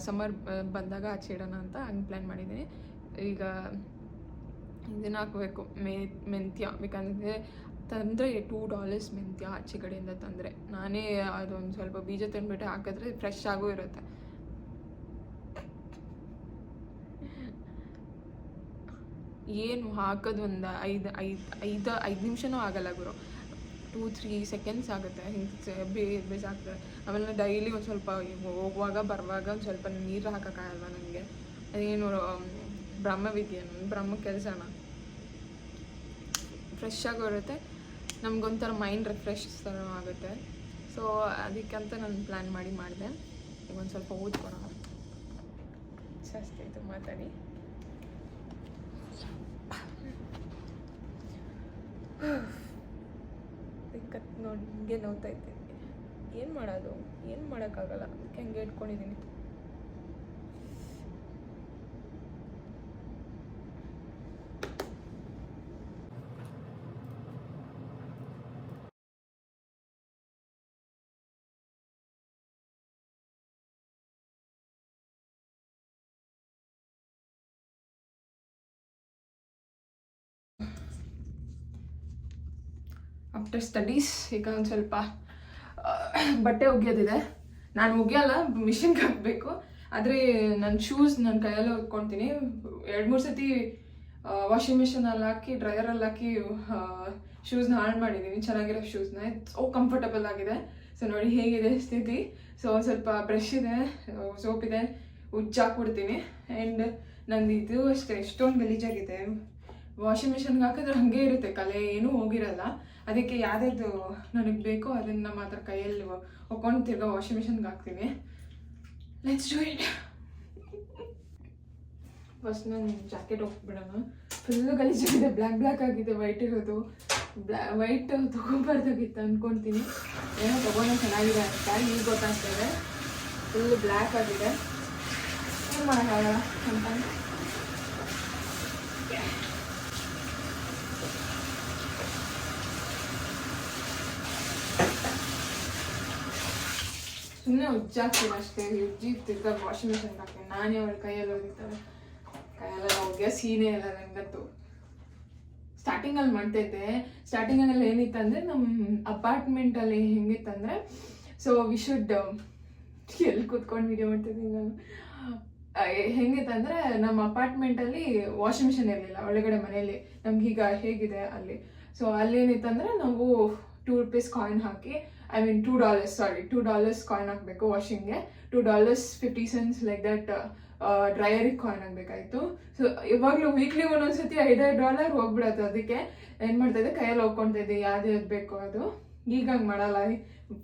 ಸಮ್ಮರ್ ಬಂದಾಗ ಆಚೆ ಇಡೋಣ ಅಂತ ಹಂಗೆ ಪ್ಲ್ಯಾನ್ ಮಾಡಿದ್ದೀನಿ. ಈಗ ಇದನ್ನ ಹಾಕಬೇಕು. ಮೇ, ಮೆಂತ್ಯ ಬೇಕಂದರೆ ತಂದರೆ ಟೂ ಡಾಲರ್ಸ್ ಮೆಂತ್ಯ ಆಚೆ ಕಡೆಯಿಂದ ತಂದರೆ. ನಾನೇ ಅದೊಂದು ಸ್ವಲ್ಪ ಬೀಜ ತಂದುಬಿಟ್ಟು ಹಾಕಿದ್ರೆ ಫ್ರೆಶ್ ಆಗೂ ಇರುತ್ತೆ. ಏನು ಹಾಕೋದು ಒಂದು ಐದು ಐದು ಐದು ಐದು ನಿಮಿಷನೂ ಆಗಲ್ಲ ಗುರು. ಟೂ ತ್ರೀ ಸೆಕೆಂಡ್ಸ್ ಆಗುತ್ತೆ. ಹಿಂಗೆ ಬೇ ಬೇಸಾಗ್ತದೆ ಆಮೇಲೆ ಡೈಲಿ ಒಂದು ಸ್ವಲ್ಪ ಹೋಗುವಾಗ, ಬರುವಾಗ ಒಂದು ಸ್ವಲ್ಪ ನೀರು ಹಾಕೋಕ್ಕಾಗಲ್ಲ ನನಗೆ ಅದೇನು ಬ್ರಹ್ಮವಿದ್ಯೆ, ಬ್ರಹ್ಮ ಕೆಲಸನ? ಫ್ರೆಶ್ ಆಗಿರುತ್ತೆ ನಮಗೊಂಥರ ಮೈಂಡ್ ರಿಫ್ರೆಶ್ ಥರ ಆಗುತ್ತೆ. ಸೊ ಅದಕ್ಕಂತ ನಾನು ಪ್ಲ್ಯಾನ್ ಮಾಡಿ ಮಾಡಿದೆ. ಈಗ ಒಂದು ಸ್ವಲ್ಪ ಓದ್ಕೊಳೋಣ. ಜಾಸ್ತಿ ಆಯಿತು ಮಾತಾಡಿ ಕತ್ ನೋಡಿ ಹಿಂಗೆ ನೋವ್ತಾ ಇದ್ದೀನಿ ಏನು ಮಾಡೋದು? ಏನು ಮಾಡೋಕ್ಕಾಗಲ್ಲ? ಅದಕ್ಕೆ ಹಂಗೆ ಇಟ್ಕೊಂಡಿದ್ದೀನಿ. ಆಫ್ಟರ್ ಸ್ಟಡೀಸ್ ಈಗ ಒಂದು ಸ್ವಲ್ಪ ಬಟ್ಟೆ ಒಗೆಯೋದಿದೆ. ನಾನು ಒಗೆಯಲ್ಲ ಮಿಷಿನ್ಗೆ ಹಾಕಬೇಕು. ಆದರೆ ನನ್ನ ಶೂಸ್ ನನ್ನ ಕೈಯಲ್ಲಿ ಒಗ್ಕೊಳ್ತೀನಿ ಎರಡು, ಮೂರು ಸತಿ ವಾಷಿಂಗ್ ಮಿಷಿನಲ್ಲಿ ಹಾಕಿ ಡ್ರೈಯರಲ್ಲಿ ಹಾಕಿ ಶೂಸ್ನ ಹಾಳು ಮಾಡಿದ್ದೀನಿ ಚೆನ್ನಾಗಿರೋ ಶೂಸ್ನ ಸೋ ಕಂಫರ್ಟಬಲ್ ಆಗಿದೆ. ಸೊ ನೋಡಿ ಹೇಗಿದೆ ಸ್ಥಿತಿ. ಸೊ ಸ್ವಲ್ಪ ಬ್ರಷ್ ಇದೆ ಸೋಪ್ ಇದೆ, ಉಜ್ಜಾಕ್ಬಿಡ್ತೀನಿ. ಆ್ಯಂಡ್ ನಂದು ಇದು ಅಷ್ಟೇ. ಎಷ್ಟೊಂದು ಗಲೀಜಾಗಿದೆ. ವಾಷಿಂಗ್ ಮಿಷನ್ಗೆ ಹಾಕಿದ್ರೆ ಹಾಗೆ ಇರುತ್ತೆ, ಕಲೆ ಏನೂ ಹೋಗಿರಲ್ಲ. ಅದಕ್ಕೆ ಯಾವ್ದಾದ್ರು ನನಗೆ ಬೇಕೋ ಅದನ್ನು ಮಾತ್ರ ಕೈಯಲ್ಲಿ ಒಕ್ಕೊಂಡು ತಿರ್ಗಾ ವಾಷಿಂಗ್ ಮಿಷನ್ಗೆ ಹಾಕ್ತೀನಿ. ಲೆಟ್ಸ್ ಡೂ ಇಟ್ ಫಸ್ಟ್ ನಾನು ಜಾಕೆಟ್ ಹೋಗ್ಬಿಡೋಣ ಫುಲ್ಲು ಗಲೀಜಾಗಿದೆ ಬ್ಲ್ಯಾಕ್ ಬ್ಲ್ಯಾಕ್ ಆಗಿದೆ ವೈಟ್ ಇರೋದು. ಬ್ಲ್ಯಾ ವೈಟ್ ತೊಗೊಬಾರ್ದಾಗಿತ್ತು ಅಂದ್ಕೊತೀನಿ ಏನೋ ತೊಗೊಂಡು ಚೆನ್ನಾಗಿದೆ ಅಂತ, ಈಗ ಗೊತ್ತಾಗ್ತದೆ ಫುಲ್ ಬ್ಲ್ಯಾಕ್ ಆಗಿದೆ. ಏನು ಮಾಡೋಕ್ಕಾಗಲ್ಲ ಅಂತ. ಸುಮ್ಮನೆ ಉಜ್ಜಾಕ್ತೀನಿ ಅಷ್ಟೇ ಉಜ್ಜಿ ತಿರ್ಗಾ ವಾಷಿಂಗ್ ಮಿಷಿನ್ ಹಾಕ್ತೀನಿ ನಾನೇ ಅವಳ ಕೈಯಲ್ಲಿ ಹೋಗಿರ್ತಾವೆ ಕೈಯೆಲ್ಲ ಹೋಗ್ಯ ಸೀನೆ ಎಲ್ಲ ನನಗಂತೂ ಸ್ಟಾರ್ಟಿಂಗಲ್ಲಿ ಇದ್ದೆ. ಸ್ಟಾರ್ಟಿಂಗಲ್ಲಿ ಏನಿತ್ತಂದರೆ ನಮ್ಮ ಅಪಾರ್ಟ್ಮೆಂಟಲ್ಲಿ ಹೆಂಗಿತ್ತಂದ್ರೆ ಸೊ ವಿ ಶುಡ್ ಎಲ್ಲಿ ಕೂತ್ಕೊಂಡು ವಿಡಿಯೋ ಮಾಡ್ತಿದ್ದೀನಿ ನಾನು. ಆ, ಹೆಂಗಿತ್ತು ಅಂದರೆ ನಮ್ಮ ಅಪಾರ್ಟ್ಮೆಂಟಲ್ಲಿ ವಾಷಿಂಗ್ ಮಿಷಿನ್ ಇರಲಿಲ್ಲ ಒಳಗಡೆ ಮನೆಯಲ್ಲಿ. ನಮ್ಗೆ ಈಗ ಹೇಗಿದೆ ಅಲ್ಲಿ. ಸೊ ಅಲ್ಲೇನಿತ್ತಂದರೆ ನಾವು two rupees coin hockey I mean two dollars sorry two dollars coin ಹಾಕಬೇಕು ವಾಷಿಂಗ್ಗೆ two dollars fifty cents like that ಡ್ರೈಯರಿಗೆ coin ಆಗಬೇಕಾಯ್ತು ಸೊ ಇವಾಗಲೂ ವೀಕ್ಲಿ ಒಂದೊಂದ್ಸತಿ ಐದೈದು ಡಾಲರ್ ಹೋಗ್ಬಿಡತ್ತೆ ಅದಕ್ಕೆ. ಏನು ಮಾಡ್ತಾ ಇದ್ದೆ ಕೈಯಲ್ಲಿ ಹೋಗ್ಕೊತಾ ಇದ್ದೆ ಯಾವ್ದು ಯಾವ್ದು ಬೇಕು ಅದು. ಈಗ ಹಂಗೆ ಮಾಡಲ್ಲ.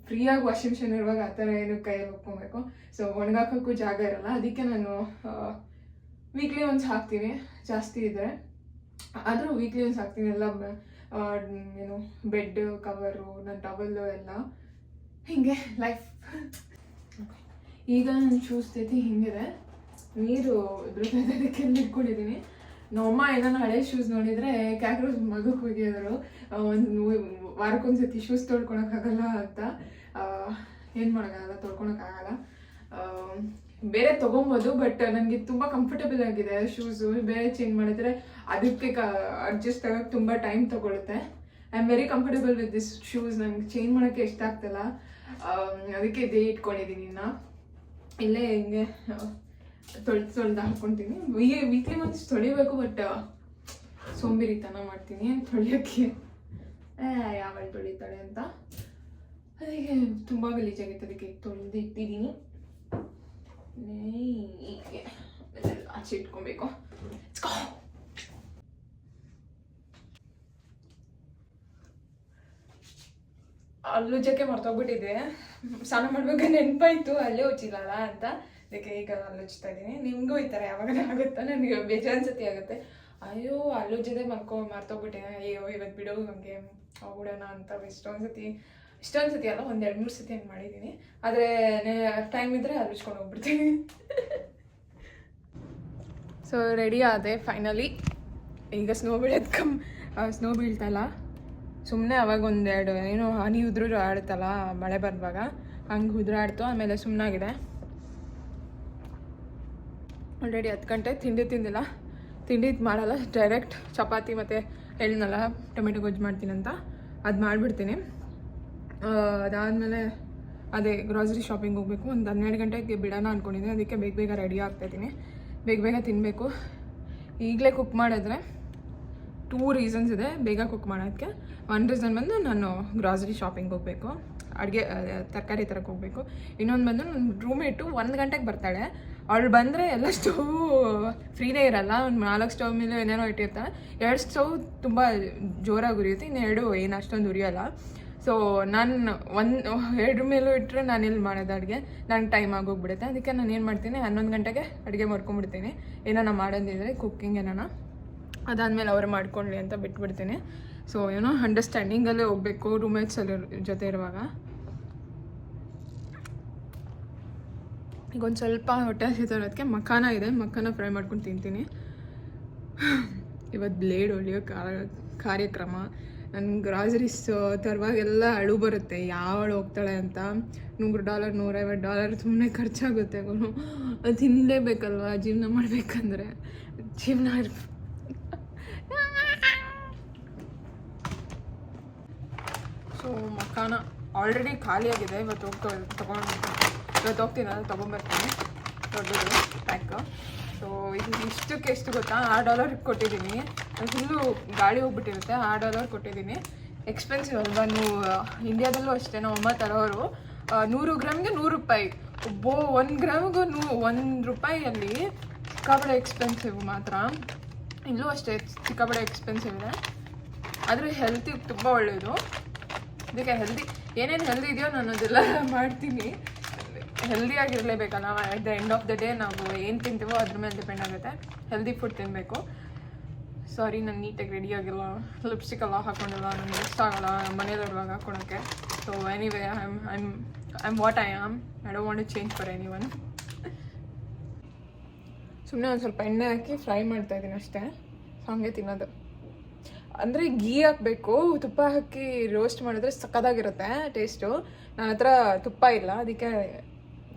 ಫ್ರೀಯಾಗಿ ವಾಷಿಂಗ್ ಮಿಷಿನ್ ಇರುವಾಗ ಆ ಥರ ಏನು ಕೈಯಲ್ಲಿ ಹೋಗ್ಕೊಬೇಕು. ಸೊ ಒಣಗಾಕೋಕ್ಕೂ ಜಾಗ ಇರಲ್ಲ. ಅದಕ್ಕೆ ನಾನು ವೀಕ್ಲಿ ಒನ್ಸ್ ಹಾಕ್ತೀನಿ ಜಾಸ್ತಿ ಇದ್ರೆ. ಆದರೂ ವೀಕ್ಲಿ ಒನ್ಸ್ ಹಾಕ್ತೀನಿ ಎಲ್ಲ ಏನು ಬೆಡ್ ಕವರು ನನ್ನ ಟವಲ್ಲು ಎಲ್ಲ ಹಿಂಗೆ ಲೈಫ್ ಈಗ ನನ್ನ ಶೂಸ್ ಸ್ಥಿತಿ ಹಿಂಗಿದೆ. ನೀರು ಅದಕ್ಕೆ ಇಟ್ಕೊಂಡಿದ್ದೀನಿ. ನಮ್ಮಮ್ಮ ಏನಾನ ಹಳೆ ಶೂಸ್ ನೋಡಿದರೆ ಕ್ಯಾಕ್ರೋಸ್ ಮಗು ಹೋಗಿದ್ರು ಒಂದು ವಾರಕ್ಕೊಂದ್ಸತಿ ಶೂಸ್ ತೊಳ್ಕೊಳಕ್ಕಾಗಲ್ಲ ಅಂತ. ಏನು ಮಾಡೋಕ್ಕಾಗಲ್ಲ ತೊಳ್ಕೊಳಕ್ಕಾಗಲ್ಲ ಬೇರೆ ತೊಗೊಬೋದು ಬಟ್ ನನಗೆ ತುಂಬ ಕಂಫರ್ಟಬಲ್ ಆಗಿದೆ ಶೂಸು ಬೇರೆ ಚೇಂಜ್ ಮಾಡಿದ್ರೆ ಅದಕ್ಕೆ ಅಡ್ಜಸ್ಟ್ ಆಗೋಕ್ಕೆ ತುಂಬ ಟೈಮ್ ತಗೊಳುತ್ತೆ. I am very comfortable with this shoes ನನಗೆ ಚೇಂಜ್ ಮಾಡೋಕ್ಕೆ ಇಷ್ಟ ಆಗ್ತಲ್ಲ. ಅದಕ್ಕೆ ಇದೇ ಇಟ್ಕೊಂಡಿದ್ದೀನಿ ನಾ ಇಲ್ಲೇ ಹಿಂಗೆ ತೊಳೆದು ತೊಳೆದು ಹಾಕ್ಕೊತೀನಿ ವೀಕ್ಲಿ ಮಂತ್ಸ್ ತೊಳಿಬೇಕು ಬಟ್ ಸೋಂಬೇರಿತನ ಮಾಡ್ತೀನಿ. ತೊಳಿಯೋಕ್ಕೆ? ಯಾವಾಗ ತೊಳಿತಾಳೆ ಅಂತ. ಅದಕ್ಕೆ ತುಂಬ ಗಲೀಜಾಗಿತ್ತು. ಅದಕ್ಕೆ ತೊಳೆದು ಇಟ್ಟಿದ್ದೀನಿ ಅದೆಲ್ಲ ಆಚೆ ಇಟ್ಕೊಬೇಕು. ಅಲ್ಲುಜ್ಜಕ್ಕೆ ಮರ್ತೋಗ್ಬಿಟ್ಟಿದೆ. ಸ್ನಾನ ಮಾಡ್ಬೇಕು ನೆನಪಾಯ್ತು, ಅಲ್ಲೇ ಉಚ್ಚಿಲ್ಲಲ್ಲ ಅಂತ. ಅದಕ್ಕೆ ಈಗ ಅಲ್ಲುಜ್ತಾ ಇದ್ದೀನಿ. ನಿಮಗೂ ಈ ಥರ ಯಾವಾಗ ಆಗುತ್ತಾ ನನಗೆ ಬೇಜಾನ್ಸತಿ ಸತಿ ಆಗುತ್ತೆ. ಅಯ್ಯೋ ಅಲ್ಲುಜ್ಜದೆ ಮರ್ಕೊ ಮರ್ತೋಗ್ಬಿಟ್ಟೆ. ಅಯ್ಯೋ, ಇವತ್ತು ಬಿಡೋ, ನಮಗೆ ಹೋಗ್ಬಿಡೋಣ ಅಂತ ಎಷ್ಟೊಂದು ಸತಿ ಇಷ್ಟೊಂದು ಸತಿ ಅಲ್ಲ, ಒಂದು ಎರಡು, ಮೂರು ಸತಿ ಹಂಗೆ ಮಾಡಿದ್ದೀನಿ. ಆದರೆ ಟೈಮ್ ಇದ್ದರೆ ಅಲ್ಲುಜ್ಕೊಂಡು ಹೋಗ್ಬಿಡ್ತೀನಿ. ಸೊ ರೆಡಿ ಆದೆ ಫೈನಲಿ ಈಗ ಸ್ನೋ ಬೀಳೋದು ಕಮ್ ಸ್ನೋ ಬೀಳ್ತಲ್ಲ ಸುಮ್ಮನೆ ಅವಾಗ ಒಂದೆರಡು ಏನೋ ಹನಿ ಉದ್ರು ಆಡುತ್ತಲ್ಲ ಮಳೆ ಬರುವಾಗ ಹಂಗೆ ಉದುರಾಡ್ತು, ಆಮೇಲೆ ಸುಮ್ಮನಾಗಿದೆ ಆಲ್ರೆಡಿ ಹತ್ತು ಗಂಟೆ, ತಿಂಡಿ ತಿಂದಿಲ್ಲ. ತಿಂಡಿ ಮಾಡಲ್ಲ ಡೈರೆಕ್ಟ್ ಚಪಾತಿ ಮತ್ತು ಹೇಳಿದ್ನಲ್ಲ ಟೊಮೆಟೊ ಗೊಜ್ಜು ಮಾಡ್ತೀನಂತ, ಅದು ಮಾಡಿಬಿಡ್ತೀನಿ. ಅದಾದಮೇಲೆ ಅದೇ ಗ್ರಾಸರಿ ಶಾಪಿಂಗ್ ಹೋಗಬೇಕು, ಒಂದು ಹನ್ನೆರಡು ಗಂಟೆಗೆ ಬಿಡೋಣ ಅಂದ್ಕೊಂಡಿದ್ದೀನಿ ಅದಕ್ಕೆ ಬೇಗ ಬೇಗ ರೆಡಿ ಆಗ್ತಾಯಿದ್ದೀನಿ ಬೇಗ ಬೇಗ ತಿನ್ನಬೇಕು ಈಗಲೇ ಕುಕ್ ಮಾಡಿದ್ರೆ ಟೂ ರೀಸನ್ಸ್ ಇದೆ. ಬೇಗ ಕುಕ್ ಮಾಡೋದಕ್ಕೆ. ಒನ್ ರೀಸನ್ ಬಂದು ನಾನು ಗ್ರಾಸರಿ ಶಾಪಿಂಗ್ ಹೋಗಬೇಕು. ಅಡುಗೆ ತರಕಾರಿ ತರಕ್ಕೆ ಹೋಗಬೇಕು. ಇನ್ನೊಂದು ಬಂದು ನನ್ನ ರೂಮೇಟು ಒಂದು ಗಂಟೆಗೆ ಬರ್ತಾಳೆ. ಅವಳು ಬಂದರೆ ಎಲ್ಲ ಸ್ಟವ್ ಫ್ರೀನೇ ಇರಲ್ಲ. ಒಂದು ನಾಲ್ಕು ಸ್ಟವ್ ಮೇಲೆ ಏನೇನೋ ಇಟ್ಟಿರ್ತಾಳೆ. ಎರಡು ಸ್ಟವ್ ತುಂಬ ಜೋರಾಗಿ ಉರಿಯುತ್ತೆ. ಇನ್ನು ಎರಡು ಏನು ಅಷ್ಟೊಂದು ಉರಿಯೋಲ್ಲ. ಸೊ ನಾನು ಒಂದು, ಎರಡು ಮೇಲೂ ಇಟ್ಟರೆ ನಾನು ಇಲ್ಲಿ ಮಾಡೋದು ಅಡುಗೆ? ನಂಗೆ ಟೈಮ್ ಆಗೋಗ್ಬಿಡುತ್ತೆ ಅದಕ್ಕೆ ನಾನು ಏನು ಮಾಡ್ತೀನಿ? ಹನ್ನೊಂದು ಗಂಟೆಗೆ ಅಡುಗೆ ಮಾಡ್ಕೊಂಬಿಡ್ತೀನಿ ಏನಾನ ಮಾಡೋದಿದ್ರೆ ಕುಕ್ಕಿಂಗ್ ಏನಾನ ಅದಾದಮೇಲೆ ಅವ್ರು ಮಾಡ್ಕೊಳ್ಳಿ ಅಂತ ಬಿಟ್ಬಿಡ್ತೀನಿ. ಸೊ ಏನೋ ಅಂಡರ್ಸ್ಟ್ಯಾಂಡಿಂಗಲ್ಲೇ ಹೋಗ್ಬೇಕು ರೂಮೇಟ್ಸ್ ಅಲ್ಲಿ ಜೊತೆ ಇರುವಾಗ. ಈಗ ಒಂದು ಸ್ವಲ್ಪ ಹೊಟ್ಟೆ ಹಸಿತರೋದಕ್ಕೆ ಮಖಾನ ಇದೆ. ಮಖಾನ ಫ್ರೈ ಮಾಡ್ಕೊಂಡು ತಿಂತೀನಿ. ಇವತ್ತು ಬ್ಲೇಡ್ ಹೊಲಿಯೋ ಕಾರ್ಯಕ್ರಮ. ನನ್ನ ಗ್ರಾಸರೀಸ್ ತರುವಾಗೆಲ್ಲ ಅಳು ಬರುತ್ತೆ. ಯಾವಳು ಹೋಗ್ತಾಳೆ ಅಂತ. ನೂರು ಡಾಲರ್ ನೂರೈವತ್ತು ಡಾಲರ್ ಸುಮ್ಮನೆ ಖರ್ಚಾಗುತ್ತೆ. ಅದು ತಿನ್ನಲೇಬೇಕಲ್ವ ಜೀವನ ಮಾಡಬೇಕಂದ್ರೆ. ಜೀವನ ಸೊ ಮಖಾನ ಆಲ್ರೆಡಿ ಖಾಲಿಯಾಗಿದೆ. ಇವತ್ತು ಹೋಗ್ತಾ ತೊಗೊಂಡು ಇವತ್ತು ಹೋಗ್ತೀನಿ ಅದು ತೊಗೊಂಬರ್ತೀನಿ. ದೊಡ್ಡದು ಪ್ಯಾಕ್ ಸೊ ಇದು ಇಷ್ಟಕ್ಕೆ ಎಷ್ಟು ಗೊತ್ತಾ? ಆ ಡಾಲರ್ ಕೊಟ್ಟಿದ್ದೀನಿ. ಫುಲ್ಲು ಗಾಳಿ ಹೋಗ್ಬಿಟ್ಟಿರುತ್ತೆ. ಆ ಡಾಲರ್ ಕೊಟ್ಟಿದ್ದೀನಿ. ಎಕ್ಸ್ಪೆನ್ಸಿವ್ ಅಲ್ವಾ? ನೀವು ಇಂಡಿಯಾದಲ್ಲೂ ಅಷ್ಟೇ ನಮ್ಮ ಅಮ್ಮ ತರೋರು. ನೂರು ಗ್ರಾಮ್ಗೆ ನೂರು ರೂಪಾಯಿ. ಒಬ್ಬೋ ಒಂದು ಗ್ರಾಮ್ಗೂ ನೂ, ಒಂದು ರೂಪಾಯಿಯಲ್ಲಿ ಸಿಕ್ಕಾಬಡೆ ಎಕ್ಸ್ಪೆನ್ಸಿವ್ ಮಾತ್ರ. ಇಲ್ಲೂ ಅಷ್ಟೇ ಸಿಕ್ಕಾಬಡೆ ಎಕ್ಸ್ಪೆನ್ಸಿವ್ ಇದೆ. ಆದರೆ ಹೆಲ್ತಿಗೆ ತುಂಬ ಒಳ್ಳೆಯದು ಅದಕ್ಕೆ ಹೆಲ್ದಿ ಏನೇನು ಹೆಲ್ದಿ ಇದೆಯೋ ನಾನು ಅದೆಲ್ಲ ಮಾಡ್ತೀನಿ. ಹೆಲ್ದಿಯಾಗಿರಲೇಬೇಕಲ್ಲ at the end of the day ನಾವು ಏನು ತಿಂತೀವೋ ಅದ್ರ ಮೇಲೆ ಡಿಪೆಂಡ್ ಆಗುತ್ತೆ. ಹೆಲ್ದಿ ಫುಡ್ ತಿನ್ನಬೇಕು ಸಾರಿ ನಾನು ನೀಟಾಗಿ ರೆಡಿ ಆಗಿಲ್ಲ. ಲಿಪ್ಸ್ಟಿಕ್ ಎಲ್ಲ ಹಾಕೊಂಡಿಲ್ಲ ನನಗೆ ಇಷ್ಟ ಆಗಲ್ಲ ಮನೇಲಿರುವಾಗ ಹಾಕೊಳಕ್ಕೆ. So anyway I am I am I am what I am I don't want to change for anyone ಸುಮ್ಮನೆ ಒಂದು ಸ್ವಲ್ಪ ಎಣ್ಣೆ ಹಾಕಿ ಫ್ರೈ ಮಾಡ್ತಾ ಇದ್ದೀನಿ ಅಷ್ಟೇ. ಸೊ ಹಂಗೆ ತಿನ್ನೋದು. ಅಂದರೆ ಗೀ ಹಾಕಬೇಕು, ತುಪ್ಪ ಹಾಕಿ ರೋಸ್ಟ್ ಮಾಡಿದ್ರೆ ಸಕ್ಕದಾಗಿರುತ್ತೆ ಟೇಸ್ಟು ನನ್ನ ಹತ್ರ ತುಪ್ಪ ಇಲ್ಲ, ಅದಕ್ಕೆ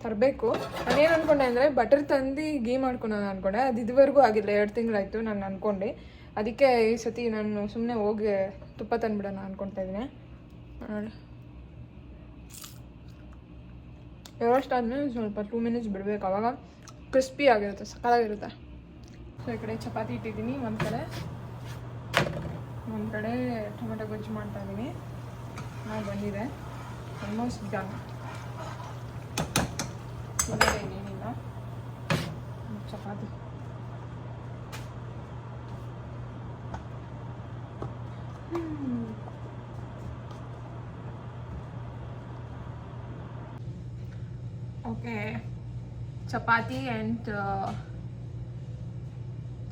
ತರಬೇಕು. ನಾನೇನು ಅಂದ್ಕೊಂಡೆ ಅಂದರೆ ಬಟರ್ ತಂದು ಗೀ ಮಾಡ್ಕೊಳೋಣ ಅಂದ್ಕೊಂಡೆ ಅದು ಇದುವರೆಗೂ ಆಗಿಲ್ಲ, ಎರಡು ತಿಂಗಳಾಯಿತು ನಾನು ಅಂದ್ಕೊಂಡೆ ಅದಕ್ಕೆ ಈ ಸತಿ ನಾನು ಸುಮ್ಮನೆ ಹೋಗಿ ತುಪ್ಪ ತಂದುಬಿಡೋಣ ಅಂದ್ಕೊತಾ ಇದ್ದೀನಿ. ನೋಡಿ. ರೋಸ್ಟ್ ಆದಮೇಲೆ ಸ್ವಲ್ಪ ಟೂ ಮಿನಿಟ್ಸ್ ಬಿಡಬೇಕು. ಅವಾಗ ಕ್ರಿಸ್ಪಿ ಆಗಿರುತ್ತೆ ಸಕಾಲಾಗಿರುತ್ತೆ ಸೊ ಈ ಕಡೆ ಚಪಾತಿ ಇಟ್ಟಿದ್ದೀನಿ ಒಂದು ಕಡೆ ಒಂದು ಕಡೆ ಟೊಮೆಟೊ ಗೊಜ್ಜು ಮಾಡ್ತಾ ಇದ್ದೀನಿ ನಾವು ಬಂದಿದೆ almost done ಏನೇನಿಲ್ಲ chapati okay chapati and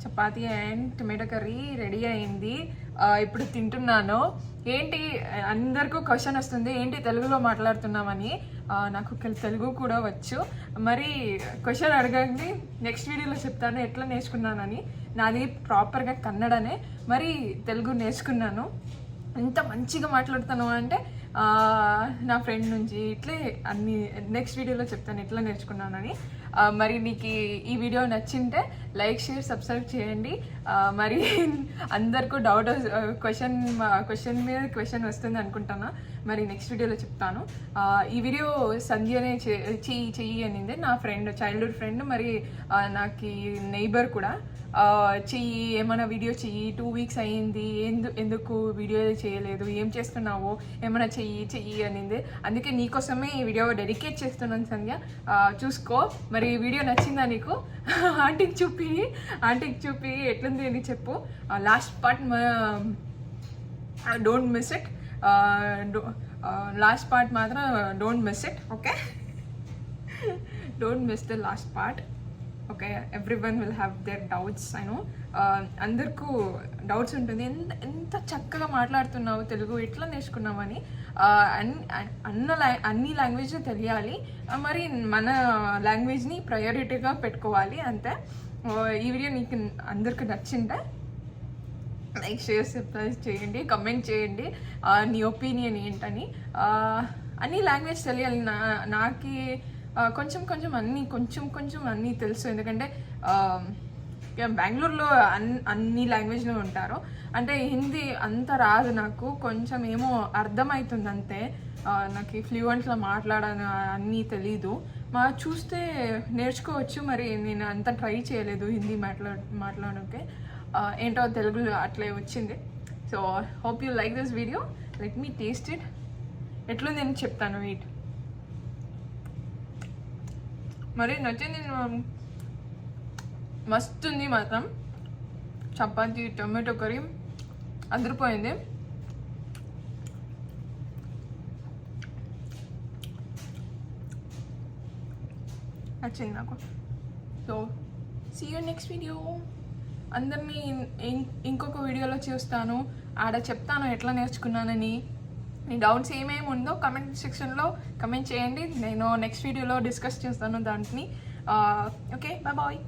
chapati and tomato curry ready అయింది ఆ, ఇప్పుడు తింటున్నాను. ఏంటి అందరికీ క్వశ్చన్ వస్తుంది ఏంటి తెలుగులో మాట్లాడుతున్నామని. నాకు తెలుగు కూడా వచ్చు. మరి క్వశ్చన్ అడగండి నెక్స్ట్ వీడియోలో చెప్తాను ఎట్లా నేర్చుకున్నానని. నాది ప్రాపర్గా కన్నడనే. మరి తెలుగు నేర్చుకున్నాను. ఎంత మంచిగా మాట్లాడుతాను అంటే నా ఫ్రెండ్ నుంచి ఇట్లే అన్ని నెక్స్ట్ వీడియోలో చెప్తాను ఎట్లా నేర్చుకున్నానని. మరి మీకు ఈ వీడియో నచ్చింటే లైక్ షేర్ సబ్స్క్రైబ్ చేయండి. మరి అందరికీ డౌట్ క్వశ్చన్ క్వశ్చన్ మీద క్వశ్చన్ వస్తుంది అనుకుంటాను? మరి నెక్స్ట్ వీడియోలో చెప్తాను. ఈ వీడియో సంధ్యనే చెయ్యి చెయ్యి అనింది. నా ఫ్రెండ్ చైల్డ్హుడ్ ఫ్రెండ్ మరి నాకు నైబర్ కూడా. చెయ్యి ఏమైనా వీడియో చెయ్యి. టూ వీక్స్ అయ్యింది. ఎందు ఎందుకు వీడియో చేయలేదు? ఏం చేస్తున్నావు? ఏమైనా చెయ్యి చెయ్యి అనింది. అందుకే నీకోసమే ఈ వీడియో డెడికేట్ చేస్తున్నాను సంధ్య. చూసుకో. మరి వీడియో నచ్చిందా నీకు? ఆంటీకి చూపు. చూపి ఆంటీకి చూపి ఎట్లుంది అని చెప్పు. Last part don't miss it last part మాత్రం don't miss it okay don't miss the last part okay everyone will have their doubts I అందరికూ అందరికీ డౌట్స్ ఉంటుంది. ఎంత ఎంత చక్కగా మాట్లాడుతున్నావు తెలుగు ఎట్లా నేర్చుకున్నామని అన్ని అన్న లా- అన్ని లాంగ్వేజ్ తెలియాలి. మరి మన లాంగ్వేజ్ని ప్రయారిటీగా పెట్టుకోవాలి అంతే. ఈ వీడియో నీకు అందరికి నచ్చిందా? లైక్ షేర్ సబ్స్క్రైబ్ చేయండి కమెంట్ చేయండి. నీ ఒపీనియన్ ఏంటని. అన్ని లాంగ్వేజ్ తెలియాలి. నా నాకు కొంచెం కొంచెం అన్ని కొంచెం కొంచెం అన్నీ తెలుసు. ఎందుకంటే బెంగళూరులో అన్ అన్ని లాంగ్వేజ్లో ఉంటారు. అంటే హిందీ అంత రాదు నాకు. కొంచెం ఏమో అర్థమవుతుంది అంతే నాకు ఫ్లూయెంట్లో మాట్లాడను అన్నీ తెలీదు. మా చూస్తే నేర్చుకోవచ్చు మరి నేను అంత ట్రై చేయలేదు హిందీ మాట్లా మాట్లాడకే. ఏంటో తెలుగులో అట్లే వచ్చింది. So hope you like this video let me taste it ఎట్లుంది నేను చెప్తాను వీట్ మరి నచ్చింది నేను- మస్తు ఉంది మాత్రం. Chapati tomato curry. అదిరిపోయింది. నచ్చింది నాకు so see you next video అందరినీ ఇంకొక వీడియోలో చూస్తాను. ఆడ చెప్తాను ఎట్లా నేర్చుకున్నానని. మీ డౌట్స్ ఏమేమి ఉందో కమెంట్ సెక్షన్లో కమెంట్ చేయండి. నేను నెక్స్ట్ వీడియోలో డిస్కస్ చేస్తాను దాంట్ని. Okay bye bye